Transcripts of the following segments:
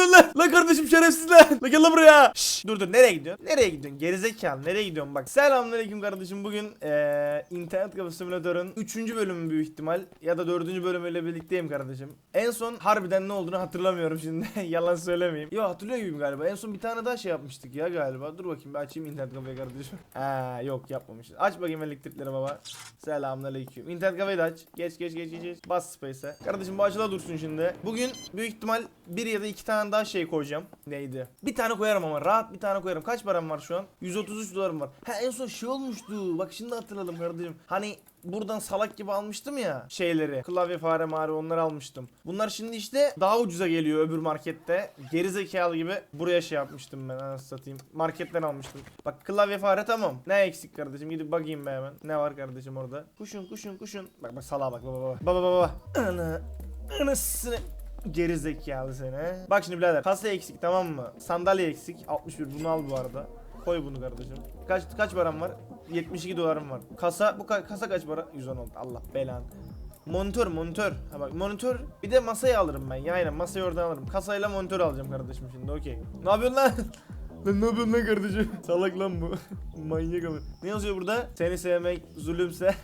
yapıyorsun lan? Lan kardeşim şerefsiz lan. Lan gel lan buraya. Şşş. Dur dur nereye gidiyorsun? Nereye gidiyorsun? Gerizekalı nereye gidiyorsun bak. Selamünaleyküm kardeşim. Bugün eee internet kafe simülatörün 3. bölümü büyük ihtimal ya da 4. bölümüyle birlikteyim kardeşim. En son harbiden ne olduğunu hatırlamıyorum şimdi. Yalan söylemeyeyim. Yo hatırlıyor gibiyim galiba. En son bir tane daha şey yapmıştık ya galiba. Dur bakayım bir açayım internet kafeyi kardeşim. Ha yok yapmamışız. Aç bakayım elektrikleri baba. Selamünaleyküm. İnternet kafeyi de aç. Geç geç geç geç. geç. Bas space'e. Kardeşim bu açıda dursun şimdi. Bugün büyük ihtimal bir ya da iki tane daha şey koyacağım. Neydi? Bir tane koyarım ama rahat bir tane koyarım. Kaç param var şu an? 133 dolarım var. Ha en son şey olmuştu. Bak şimdi hatırladım kardeşim. Hani buradan salak gibi almıştım ya şeyleri. Klavye fare mare onları almıştım. Bunlar şimdi işte daha ucuza geliyor öbür markette. Geri zekalı gibi buraya şey yapmıştım ben anasını satayım. Marketten almıştım. Bak klavye fare tamam. Ne eksik kardeşim gidip bakayım be hemen. Ne var kardeşim orada? Kuşun kuşun kuşun. Bak bak salağa bak baba baba. Baba baba. Ana. Anasını. Geri zekalı seni. he. Bak şimdi birader. Kasa eksik tamam mı? Sandalye eksik. 61 bunu al bu arada. Koy bunu kardeşim. Kaç kaç param var? 72 dolarım var. Kasa bu ka- kasa kaç para? 110 oldu. Allah belanı. Monitör monitör. Ha bak monitör bir de masayı alırım ben ya aynen masayı oradan alırım. Kasayla monitör alacağım kardeşim şimdi okey. Ne yapıyorsun lan? Lan ne yapıyorsun lan kardeşim? Salak lan bu. Manyak ama. Ne yazıyor burada? Seni sevmek zulümse.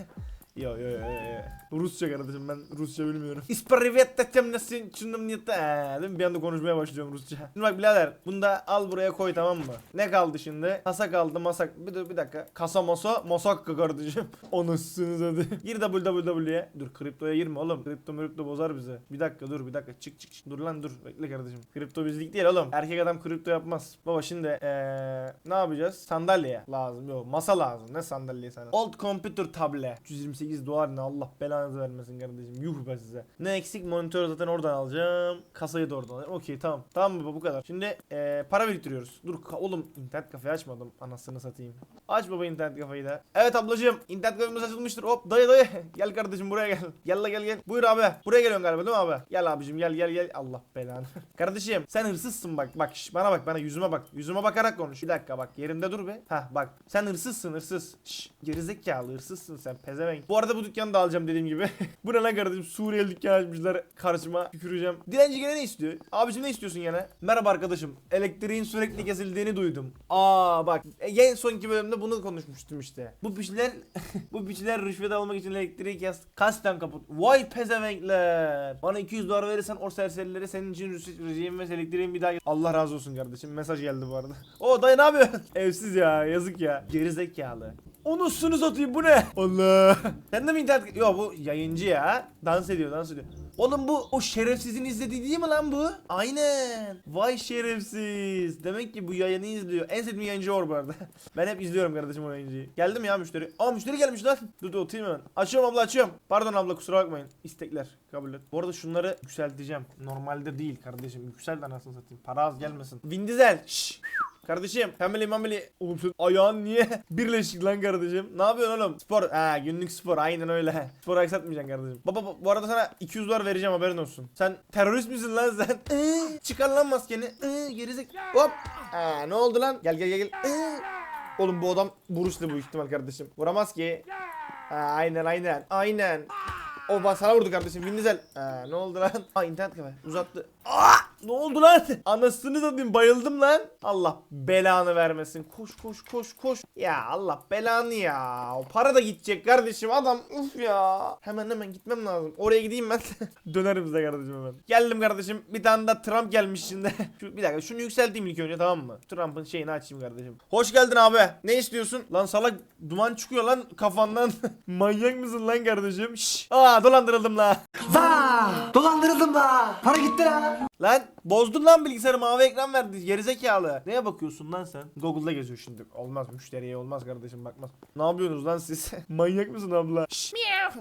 Yo yo yo yo. Rusça kardeşim ben Rusça bilmiyorum. İsparivet temnesin çındım niyette. Değil mi? Bir anda konuşmaya başlıyorum Rusça. Şimdi bak birader bunu da al buraya koy tamam mı? Ne kaldı şimdi? Kasa kaldı masak. Bir, dur bir dakika. Kasa masa masakka kardeşim. Onussunuz hadi. Gir www'ye. Dur kriptoya girme oğlum. Kripto müripto bozar bize. Bir dakika dur bir dakika. Çık çık. çık. Dur lan dur. Bekle kardeşim. Kripto bizlik değil oğlum. Erkek adam kripto yapmaz. Baba şimdi ee, ne yapacağız? Sandalye lazım. Yok masa lazım. Ne sandalye sana? Old computer table. 328 dolar ne Allah belanızı vermesin kardeşim. Yuh be size. Ne eksik monitör zaten oradan alacağım. Kasayı da oradan alacağım. Okey tamam. Tamam baba bu kadar. Şimdi ee, para biriktiriyoruz. Dur oğlum internet kafeyi açmadım. Anasını satayım. Aç baba internet kafeyi de. Evet ablacığım internet kafemiz açılmıştır. Hop dayı dayı. Gel kardeşim buraya gel. Gel la gel gel. Buyur abi. Buraya geliyorsun galiba değil mi abi? Gel abicim gel gel gel. Allah belanı. kardeşim sen hırsızsın bak. Bak şş, bana bak bana yüzüme bak. Yüzüme bakarak konuş. Bir dakika bak yerinde dur be. Ha bak sen hırsızsın hırsız. Şş, gerizekalı hırsızsın sen pezevenk. Bu arada bu dükkanı da alacağım dediğim gibi. bu ne lan kardeşim Suriyeli dükkan açmışlar karşıma tüküreceğim. Dilenci gene ne istiyor? Abicim ne istiyorsun gene? Merhaba arkadaşım. Elektriğin sürekli kesildiğini duydum. Aa bak e, en sonki bölümde bunu konuşmuştum işte. Bu piçler bu piçler rüşvet almak için elektriği kes kasten kaput. Vay pezevenkler. Bana 200 dolar verirsen o serserileri senin için rüşvet ve elektriğin bir daha Allah razı olsun kardeşim. Mesaj geldi bu arada. O dayı ne yapıyorsun? Evsiz ya yazık ya. Gerizekalı. Onu satayım bu ne? Allah. Sen de mi internet... Yo bu yayıncı ya. Dans ediyor dans ediyor. Oğlum bu o şerefsizin izlediği değil mi lan bu? Aynen. Vay şerefsiz. Demek ki bu yayını izliyor. En sevdiğim yayıncı o bu arada. ben hep izliyorum kardeşim o yayıncıyı. Geldi mi ya müşteri? Aa müşteri gelmiş lan. Dur dur oturayım hemen. Açıyorum abla açıyorum. Pardon abla kusura bakmayın. İstekler kabul et. Bu arada şunları yükselteceğim. Normalde değil kardeşim. Yükselt anasını satayım. Para az gelmesin. Vin Diesel. Şşş. Kardeşim family mamily. Oğlum sen ayağın niye birleşik lan kardeşim? Ne yapıyorsun oğlum? Spor. Ha günlük spor. Aynen öyle. Spor aksatmayacaksın kardeşim. Baba bu- bu arada sana 200 dolar vereceğim haberin olsun. Sen terörist misin lan sen? Iı, Çıkar lan maskeni. Gerizek. Hop. Ha, Ne oldu lan? Gel gel gel. Oğlum bu adam Bruce'li bu ihtimal kardeşim. Vuramaz ki. Ha, Aynen aynen Aynen. O bak sana vurdu kardeşim. Vin Diesel. Ee, ne oldu lan? Aa internet kafe. Uzattı. Aa! Ne oldu lan? Anasını satayım bayıldım lan. Allah belanı vermesin. Koş koş koş koş. Ya Allah belanı ya. O para da gidecek kardeşim. Adam uf ya. Hemen hemen gitmem lazım. Oraya gideyim ben. Dönerim size kardeşim hemen. Geldim kardeşim. Bir tane da Trump gelmiş şimdi. Şu, bir dakika şunu yükselteyim ilk önce tamam mı? Trump'ın şeyini açayım kardeşim. Hoş geldin abi. Ne istiyorsun? Lan salak duman çıkıyor lan kafandan. Manyak mısın lan kardeşim? Şşş. Aa dolandırıldım la. Vaa! Dolandırıldım da. Para gitti la. Lan bozdun lan bilgisayarı mavi ekran verdi gerizekalı. Neye bakıyorsun lan sen? Google'da geziyor şimdi. Olmaz müşteriye olmaz kardeşim bakmaz. Ne yapıyorsunuz lan siz? Manyak mısın abla? Şşş.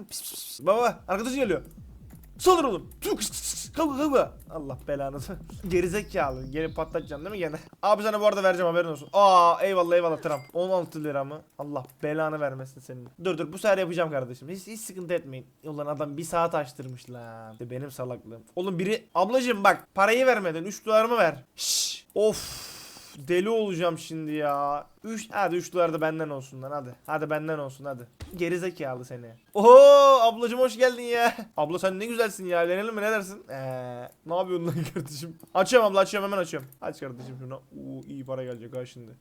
Pis, pis, pis. Baba arkadaşın geliyor. Saldır oğlum. Kıs. Kavga kavga. Allah belanı. Gerizekalı. Geri patlatacaksın değil mi gene? Abi sana bu arada vereceğim haberin olsun. Aa eyvallah eyvallah Trump. 16 lira mı? Allah belanı vermesin senin. Dur dur bu sefer yapacağım kardeşim. Hiç, hiç sıkıntı etmeyin. Ulan adam bir saat açtırmış lan. İşte benim salaklığım. Oğlum biri ablacığım bak parayı vermedin 3 dolarımı ver. Şşş. Of. Deli olacağım şimdi ya. 3 hadi 3 dolar da benden olsun lan hadi. Hadi benden olsun hadi. Gerizekalı seni. Oho ablacım hoş geldin ya. Abla sen ne güzelsin ya. Evlenelim mi ne dersin? Eee ne yapıyorsun lan kardeşim? Açıyorum abla açıyorum hemen açıyorum. Aç kardeşim şunu. Oo iyi para gelecek ha şimdi.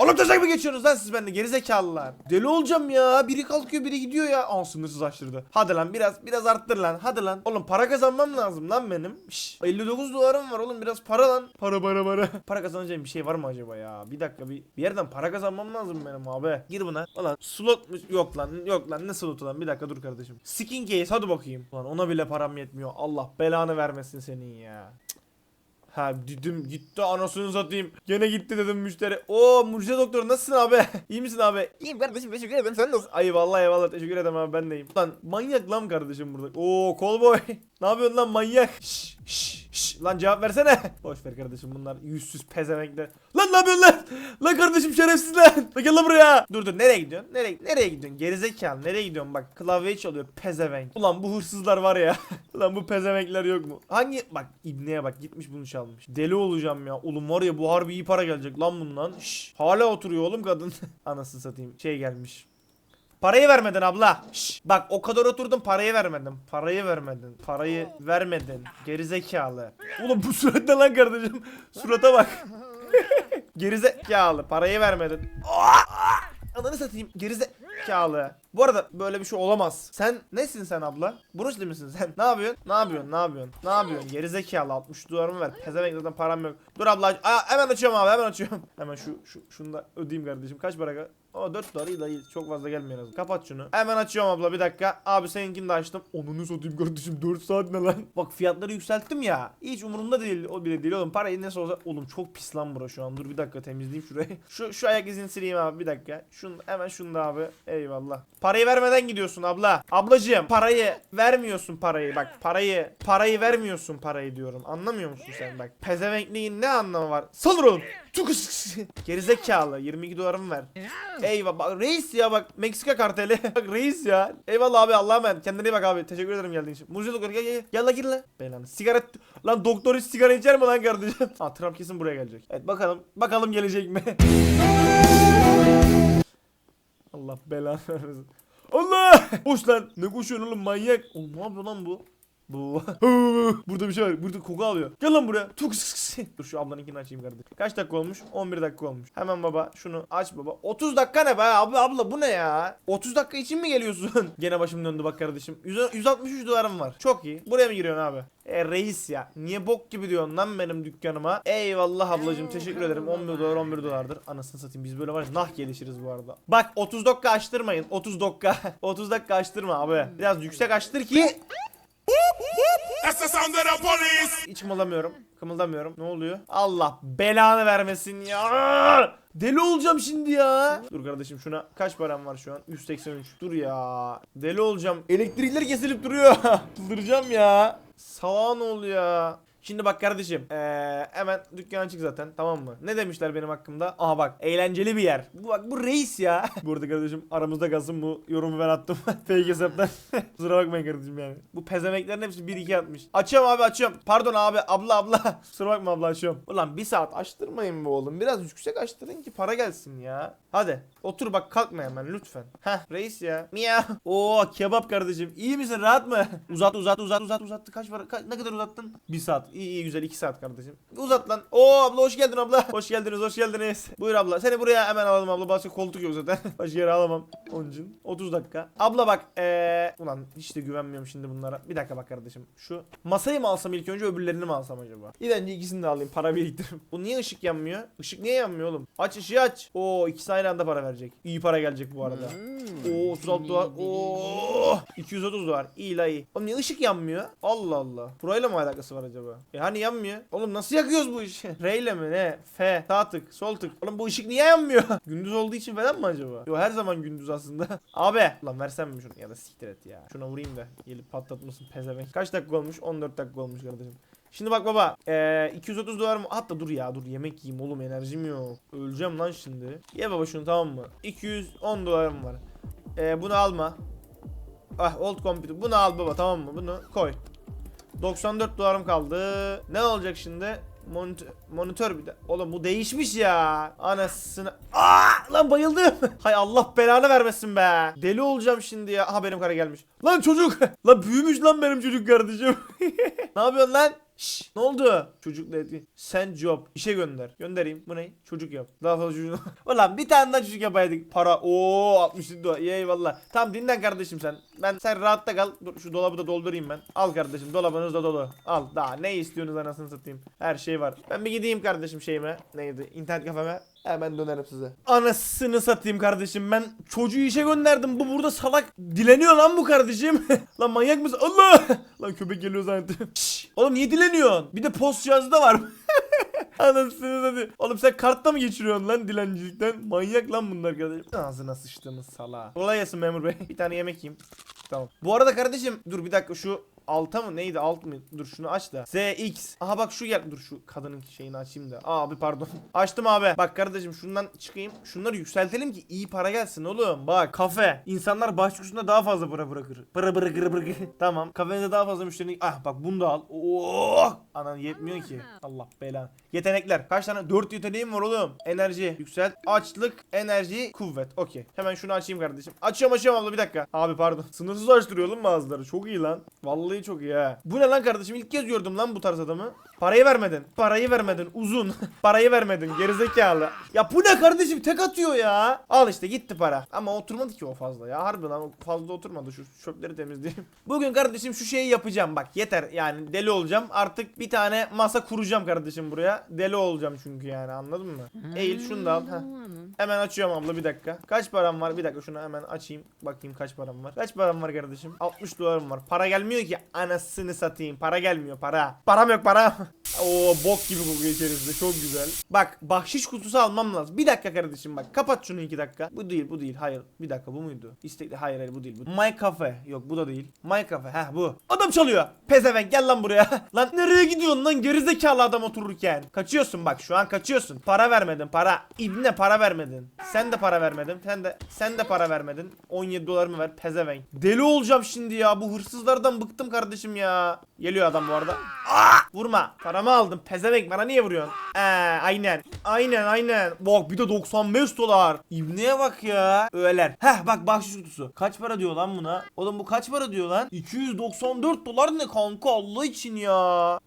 Oğlum taşak mı geçiyorsunuz lan siz bende gerizekalılar? Deli olacağım ya. Biri kalkıyor biri gidiyor ya. Aa sınırsız açtırdı. Hadi lan biraz biraz arttır lan. Hadi lan. Oğlum para kazanmam lazım lan benim. Şş, 59 dolarım var oğlum biraz para lan. Para para para. para kazanacağım bir şey var mı acaba ya? Bir dakika bir, bir yerden para kazanmam lazım benim abi. Gir buna. Ulan slot mu? Yok lan yok lan ne slotu lan? Bir dakika dur kardeşim. Skin case hadi bakayım. Ulan ona bile param yetmiyor. Allah belanı vermesin senin ya. Ha dedim gitti anasını satayım. Gene gitti dedim müşteri. Oo mucize doktor nasılsın abi? İyi misin abi? İyiyim kardeşim teşekkür ederim sen nasılsın? Ay vallahi eyvallah teşekkür ederim abi ben de iyiyim. Lan manyak lan kardeşim burada. Oo callboy. Ne yapıyorsun lan manyak? Şş, şş, şş. Lan cevap versene. Boş ver kardeşim bunlar yüzsüz pezevenkler. Lan ne yapıyorsun lan? Lan kardeşim şerefsiz lan. Lan gel lan buraya. Dur dur nereye gidiyorsun? Nereye nereye gidiyorsun? Gerizekalı nereye gidiyorsun? Bak klavyeyi çalıyor pezevenk. Ulan bu hırsızlar var ya. Ulan bu pezevenkler yok mu? Hangi bak ibneye bak gitmiş bunu çalmış. Deli olacağım ya. Oğlum var ya bu harbi iyi para gelecek lan bundan. Şş, hala oturuyor oğlum kadın. Anasını satayım. Şey gelmiş. Parayı vermedin abla. Şş, bak o kadar oturdum parayı vermedin. Parayı vermedin. Parayı vermedin. Gerizekalı. Oğlum bu surat ne lan kardeşim? Surata bak. Gerizekalı. Parayı vermedin. Ananı satayım. Gerizekalı. Bu arada böyle bir şey olamaz. Sen nesin sen abla? Bruce Lee misin sen? Ne yapıyorsun? Ne yapıyorsun? Ne yapıyorsun? Ne yapıyorsun? Gerizekalı 60 dolarımı ver. Pezevenk zaten param yok. Dur abla. Aa, hemen açıyorum abi. Hemen açıyorum. Hemen şu şu şunu da ödeyeyim kardeşim. Kaç para? O 4 dolar iyi de iyi. Çok fazla gelmiyor azından. Kapat şunu. Hemen açıyorum abla bir dakika. Abi seninkini de açtım. Onunu satayım kardeşim 4 saat ne lan? Bak fiyatları yükselttim ya. Hiç umurumda değil. O bile değil oğlum. Parayı nasıl olsa. Oğlum çok pis lan bura şu an. Dur bir dakika temizleyeyim şurayı. Şu şu ayak izini sileyim abi bir dakika. Şunu hemen şunu da abi. Eyvallah. Parayı vermeden gidiyorsun abla. Ablacığım parayı vermiyorsun parayı. Bak parayı parayı vermiyorsun parayı diyorum. Anlamıyor musun sen bak. Pezevenkliğin ne anlamı var? Salır oğlum. Gerizekalı 22 dolarımı ver. Eyvah bak reis ya bak Meksika karteli. bak reis ya. Eyvallah abi Allah'a emanet. Kendine iyi bak abi. Teşekkür ederim geldiğin için. Doktor gel gel gel. Gel la gir la. Belanı. Sigara lan doktor hiç sigara içer mi lan kardeşim? Ha Trump kesin buraya gelecek. Evet bakalım. Bakalım gelecek mi? Allah belanı vermesin. Allah! Koş lan. Ne koşuyorsun oğlum manyak? Oğlum ne yapıyor lan bu? Bu. Burada bir şey var. Burada koku alıyor. Gel lan buraya. Tuk Dur şu ablanınkini açayım kardeşim. Kaç dakika olmuş? 11 dakika olmuş. Hemen baba şunu aç baba. 30 dakika ne be abla abla bu ne ya? 30 dakika için mi geliyorsun? Gene başım döndü bak kardeşim. 100 163 dolarım var. Çok iyi. Buraya mı giriyorsun abi? E reis ya. Niye bok gibi diyorsun lan benim dükkanıma? Eyvallah ablacığım teşekkür ederim. 11 dolar 11 dolardır. Anasını satayım biz böyle var ya nah gelişiriz bu arada. Bak 30 dakika açtırmayın. 30 dakika. 30 dakika açtırma abi. Biraz yüksek açtır ki That's the sound of the police. hiç kımıldamıyorum. Kımıldamıyorum. Ne oluyor? Allah belanı vermesin ya. Deli olacağım şimdi ya. Dur kardeşim şuna kaç param var şu an? 183. Dur ya. Deli olacağım. Elektrikler kesilip duruyor. Çıldıracağım ya. Salağa ne oluyor ya? Şimdi bak kardeşim eee, hemen dükkan açık zaten tamam mı? Ne demişler benim hakkımda? Aha bak eğlenceli bir yer. Bu bak bu reis ya. bu arada kardeşim aramızda kalsın bu yorumu ben attım. Fake hesaptan. Kusura bakmayın kardeşim yani. Bu pezemeklerin hepsi 1-2 atmış. Açıyorum abi açıyorum. Pardon abi abla abla. Kusura bakma abla açıyorum. Ulan bir saat açtırmayın be oğlum. Biraz yüksek açtırın ki para gelsin ya. Hadi otur bak kalkma hemen lütfen. Heh reis ya. Miyav. Oo kebap kardeşim. İyi misin rahat mı? Uzat uzat uzat uzat uzattı. Kaç para? Ka- ne kadar uzattın? Bir saat. İyi iyi güzel 2 saat kardeşim. Uzat lan. Oo abla hoş geldin abla. Hoş geldiniz hoş geldiniz. Buyur abla. Seni buraya hemen alalım abla. Başka koltuk yok zaten. Başka yere alamam. İçin. 30 dakika. Abla bak. Ee... Ulan hiç de güvenmiyorum şimdi bunlara. Bir dakika bak kardeşim. Şu masayı mı alsam ilk önce öbürlerini mi alsam acaba? Bir bence ikisini de alayım. Para biriktirip. Bu niye ışık yanmıyor? Işık niye yanmıyor oğlum? Aç ışığı aç. Oo ikisi aynı anda para verecek. İyi para gelecek bu arada. Oo 36 dolar. Oo 230 dolar. İyi la iyi. Oğlum niye ışık yanmıyor? Allah Allah. Burayla mı alakası var acaba? E hani yanmıyor? Oğlum nasıl yakıyoruz bu işi? R ile mi ne? F. Sağ tık. Sol tık. Oğlum bu ışık niye yanmıyor? gündüz olduğu için falan mı acaba? Yo her zaman gündüz aslında. Abi. Lan versem mi şunu? Ya da siktir et ya. Şuna vurayım da. Gelip patlatmasın pezevenk. Kaç dakika olmuş? 14 dakika olmuş kardeşim. Şimdi bak baba. Eee 230 dolar mı? Hatta dur ya dur yemek yiyeyim oğlum enerjim yok. Öleceğim lan şimdi. Ye baba şunu tamam mı? 210 dolarım var. Eee bunu alma. Ah old computer. Bunu al baba tamam mı? Bunu koy. 94 dolarım kaldı. Ne olacak şimdi? Monitör, monitör bir de. Oğlum bu değişmiş ya. Anasını. Aa lan bayıldım. Hay Allah belanı vermesin be. Deli olacağım şimdi ya. Aha benim kara gelmiş. Lan çocuk. lan büyümüş lan benim çocuk kardeşim. ne yapıyorsun lan? Şşş, ne oldu? Çocukla etki. Sen job. işe gönder. Göndereyim. Bu ne? Çocuk yap. Daha fazla çocuğunu. Ulan bir tane daha çocuk yapaydık. Para. Oo 60 dolar. İyi eyvallah. Tamam dinlen kardeşim sen. Ben sen rahatta kal. Dur şu dolabı da doldurayım ben. Al kardeşim dolabınız da dolu. Al daha ne istiyorsunuz anasını satayım. Her şey var. Ben bir gideyim kardeşim şeyime. Neydi? İnternet kafeme. Hemen dönerim size. Anasını satayım kardeşim ben çocuğu işe gönderdim. Bu burada salak dileniyor lan bu kardeşim. lan manyak mısın? Allah! lan köpek geliyor zannettim. Şşş! Oğlum niye dileniyorsun? Bir de post cihazı da var. Anasını satayım. Oğlum sen kartta mı geçiriyorsun lan dilencilikten? Manyak lan bunlar kardeşim. Ağzına sıçtığınız sala. Kolay gelsin memur bey. Bir tane yemek yiyeyim. Tamam. Bu arada kardeşim dur bir dakika şu alta mı neydi alt mı? Dur şunu aç da. ZX. Aha bak şu gel. Dur şu kadının şeyini açayım da. Abi pardon. Açtım abi. Bak kardeşim şundan çıkayım. Şunları yükseltelim ki iyi para gelsin oğlum. Bak kafe. İnsanlar başvursunda daha fazla para bırakır. Para bırakır bırakır. tamam. Kafenize daha fazla müşteri. Ah bak bunu da al. Oh! Anan yetmiyor ki. Allah belanı. Yetenekler. Kaç tane? 4 yeteneğim var oğlum. Enerji yükselt. Açlık, enerji, kuvvet. Okey. Hemen şunu açayım kardeşim. Açıyorum açıyorum abla bir dakika. Abi pardon. Sınırsız açtırıyor oğlum bazıları. Çok iyi lan. Vallahi çok iyi ha. Bu ne lan kardeşim? İlk kez gördüm lan bu tarz adamı. Parayı vermedin. Parayı vermedin. Uzun. Parayı vermedin. Gerizekalı. Ya bu ne kardeşim? Tek atıyor ya. Al işte gitti para. Ama oturmadı ki o fazla ya. Harbi lan fazla oturmadı. Şu çöpleri temizleyeyim. Bugün kardeşim şu şeyi yapacağım. Bak yeter. Yani deli olacağım. Artık bir tane masa kuracağım kardeşim buraya. Deli olacağım çünkü yani anladın mı? Eğil şunu da al. Heh. Hemen açıyorum abla bir dakika. Kaç param var? Bir dakika şunu hemen açayım. Bakayım kaç param var. Kaç param var kardeşim? 60 dolarım var. Para gelmiyor ki. Anasını satayım. Para gelmiyor para. Param yok para. Oo bok gibi bu içerisinde. Çok güzel. Bak bahşiş kutusu almam lazım. Bir dakika kardeşim bak. Kapat şunu iki dakika. Bu değil bu değil. Hayır. Bir dakika bu muydu? İstekli. Hayır hayır bu değil. Bu. My Cafe. Yok bu da değil. My Cafe. Heh bu. Adam çalıyor. Pezevenk gel lan buraya. lan nereye gidiyorsun lan gerizekalı adam otururken. Kaçıyorsun bak şu an kaçıyorsun. Para vermedin para. İbne para vermedin. Sen de para vermedin. Sen de sen de para vermedin. 17 dolarımı ver pezevenk. Deli olacağım şimdi ya. Bu hırsızlardan bıktım kardeşim ya. Geliyor adam bu arada. Aa! Vurma. Paramı aldım. Pezevenk bana niye vuruyorsun? Ee, aynen. Aynen aynen. Bak bir de 95 dolar. İbneye bak ya. Öler. Heh bak bahşiş kutusu. Kaç para diyor lan buna? Oğlum bu kaç para diyor lan? 294 dolar ne kanka Allah için ya.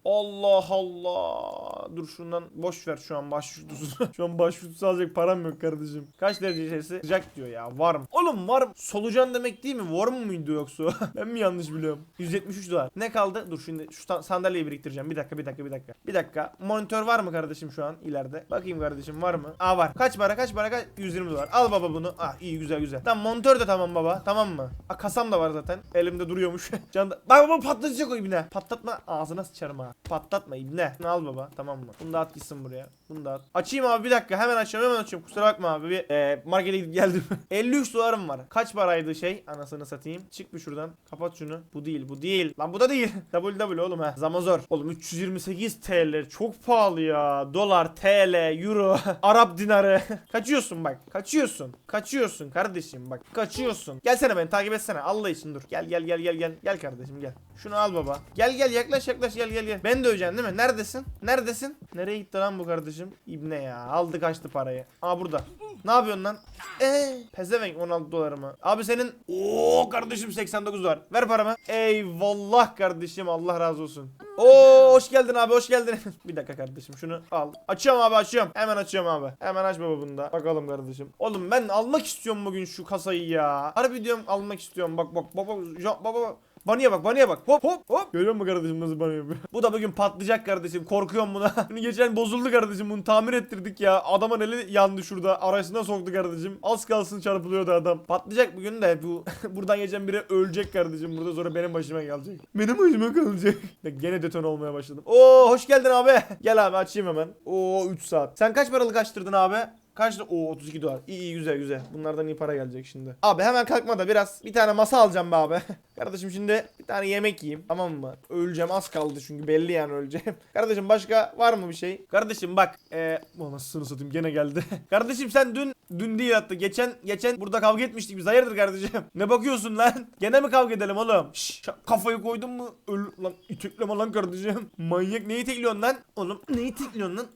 Allah Allah. Dur şundan boş ver şu an bahşiş kutusu. şu an bahşiş kutusu alacak param yok kardeşim. Kaç derece içerisi? Sıcak diyor ya. Var mı? Oğlum var mı? Solucan demek değil mi? Var mı mıydı yoksa? ben mi yanlış biliyorum? 173 dolar. Ne kaldı? Dur şimdi şu sandalyeyi biriktireceğim. Bir dakika bir dakika bir dakika. Bir dakika. Monitör var mı kardeşim şu an ileride? Bakayım kardeşim var mı? Aa var. Kaç para kaç para kaç? 120 dolar. Al baba bunu. Ah iyi güzel güzel. Tamam monitör de tamam baba. Tamam mı? Aa kasam da var zaten. Elimde duruyormuş. Canda. Bak baba patlatacak o ibne. Patlatma. Ağzına sıçarım ha. Patlatma ibne. Bunu al baba. Tamam mı? Bunu da at gitsin buraya. Bunu da at. Açayım abi bir dakika. Hemen açıyorum hemen açıyorum. Kusura bakma abi. Bir e, markete gidip geldim. 53 dolarım var. Kaç paraydı şey? Anasını satayım. Çık bir şuradan. Kapat şunu. Bu değil bu değil. Lan bu da değil. WW oğlum ha. Zamazor. Oğlum 328 TL. Çok pahalı ya. Dolar, TL, Euro, Arap dinarı. Kaçıyorsun bak. Kaçıyorsun. Kaçıyorsun kardeşim bak. Kaçıyorsun. Gelsene beni takip etsene. Allah için dur. Gel gel gel gel gel. Gel kardeşim gel. Şunu al baba. Gel gel yaklaş yaklaş gel gel gel. Ben döveceksin değil mi? Neredesin? Neredesin? Nereye gitti lan bu kardeşim? İbne ya. Aldı kaçtı parayı. Aa burada. Ne yapıyorsun lan? Eee pezevenk 16 dolarımı. Abi senin Oo kardeşim 89 dolar. Ver paramı. Eyvallah kardeşim Allah razı olsun. Oo hoş geldin abi hoş geldin. bir dakika kardeşim şunu al. Açıyorum abi açıyorum. Hemen açıyorum abi. Hemen aç baba bunu da. Bakalım kardeşim. Oğlum ben almak istiyorum bugün şu kasayı ya. Harbi diyorum almak istiyorum. Bak bak baba baba baba. Baniye bak baniye bak hop hop hop. Görüyor musun kardeşim nasıl banyo yapıyor? Bu da bugün patlayacak kardeşim. Korkuyorum buna. Bunu geçen bozuldu kardeşim. Bunu tamir ettirdik ya. Adamın eli yandı şurada. Arasına soktu kardeşim. Az kalsın çarpılıyordu adam. Patlayacak bugün de bu. Buradan geçen biri ölecek kardeşim. Burada sonra benim başıma gelecek. Benim başıma kalacak. Gene deton olmaya başladım. Oo hoş geldin abi. Gel abi açayım hemen. Oo 3 saat. Sen kaç paralık açtırdın abi Kaç lira? Oo 32 dolar. İyi iyi güzel güzel. Bunlardan iyi para gelecek şimdi. Abi hemen kalkma da biraz bir tane masa alacağım be abi. Kardeşim şimdi bir tane yemek yiyeyim. Tamam mı? Öleceğim az kaldı çünkü belli yani öleceğim. Kardeşim başka var mı bir şey? Kardeşim bak. Eee anasını satayım gene geldi. kardeşim sen dün dün değil hatta geçen geçen burada kavga etmiştik biz. Hayırdır kardeşim? Ne bakıyorsun lan? Gene mi kavga edelim oğlum? Şşş kafayı koydun mu? Öl lan itekleme lan kardeşim. Manyak neyi tekliyorsun lan? Oğlum neyi tekliyorsun lan?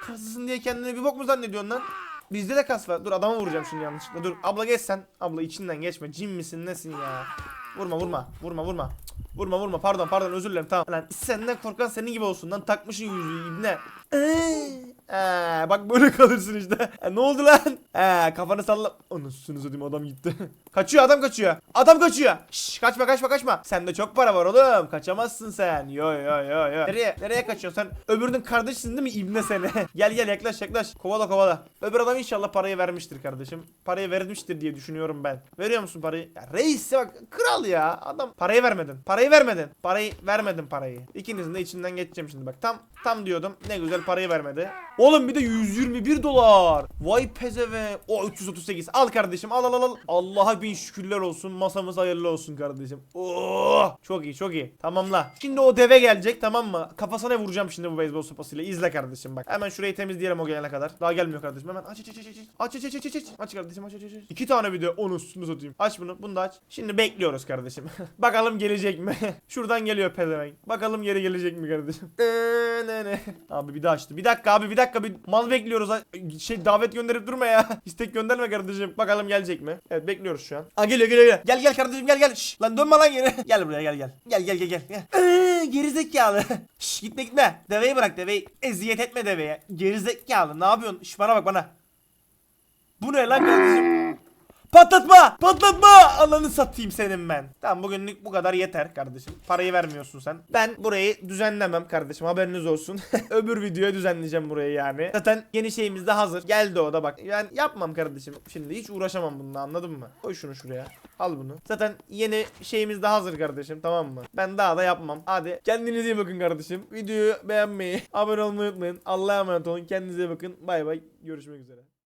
Hı? Kasısın diye kendine bir bok mu zannediyorsun lan? Bizde de kas var. Dur adama vuracağım şimdi yanlışlıkla. Dur abla geç sen. Abla içinden geçme. Cin misin nesin ya? Vurma vurma. Vurma vurma. Vurma vurma. Pardon pardon özür dilerim tamam. Lan senden korkan senin gibi olsun lan. Takmışın yüzüğü ibne. Ee, bak böyle kalırsın işte. E, ne oldu lan? Ee, kafanı salla. Anasını satayım adam gitti. kaçıyor adam kaçıyor. Adam kaçıyor. Şş, kaçma kaçma kaçma. Sende çok para var oğlum. Kaçamazsın sen. Yo yo yo yo. Nereye nereye kaçıyorsun sen? Öbürünün kardeşisin değil mi ibne seni? gel gel yaklaş yaklaş. Kovala kovala. Öbür adam inşallah parayı vermiştir kardeşim. Parayı vermiştir diye düşünüyorum ben. Veriyor musun parayı? Ya reis bak kral ya. Adam parayı vermedin. Parayı vermedin. Parayı vermedin parayı. İkinizin de içinden geçeceğim şimdi bak. Tam tam diyordum. Ne güzel parayı vermedi. Oğlum bir de 121 dolar. Vay pezeve. O 338. Al kardeşim al al al. al. Allah'a bin şükürler olsun. Masamız hayırlı olsun kardeşim. Oh, çok iyi çok iyi. Tamamla. Şimdi o deve gelecek tamam mı? Kafasına vuracağım şimdi bu beyzbol sopasıyla. İzle kardeşim bak. Hemen şurayı temizleyelim o gelene kadar. Daha gelmiyor kardeşim. Hemen aç aç aç aç aç. Aç aç aç aç kardeşim aç aç aç. İki tane bir de onu üstünü satayım. Aç bunu. Bunu da aç. Şimdi bekliyoruz kardeşim. Bakalım gelecek mi? Şuradan geliyor pezevenk. Bakalım geri gelecek mi kardeşim? Ne ne ne. Abi bir daha açtı. Bir dakika abi bir dakika bir mal bekliyoruz. Şey davet gönderip durma ya. İstek gönderme kardeşim. Bakalım gelecek mi? Evet bekliyoruz şu an. Aa geliyor geliyor geliyor. Gel gel kardeşim gel gel. Şş, lan dönme lan geri. gel buraya gel gel. Gel gel gel gel. Ee, gerizekalı. Şş, gitme gitme. Deveyi bırak deveyi. Eziyet etme deveye. Gerizekalı ne yapıyorsun? Şş, bana bak bana. Bu ne lan kardeşim? Patlatma! Patlatma! Ananı satayım senin ben. Tamam bugünlük bu kadar yeter kardeşim. Parayı vermiyorsun sen. Ben burayı düzenlemem kardeşim haberiniz olsun. Öbür videoya düzenleyeceğim burayı yani. Zaten yeni şeyimiz de hazır. Geldi o da bak. Yani yapmam kardeşim. Şimdi hiç uğraşamam bununla anladın mı? Koy şunu şuraya. Al bunu. Zaten yeni şeyimiz de hazır kardeşim tamam mı? Ben daha da yapmam. Hadi kendinize iyi bakın kardeşim. Videoyu beğenmeyi, abone olmayı unutmayın. Allah'a emanet olun. Kendinize iyi bakın. Bay bay. Görüşmek üzere.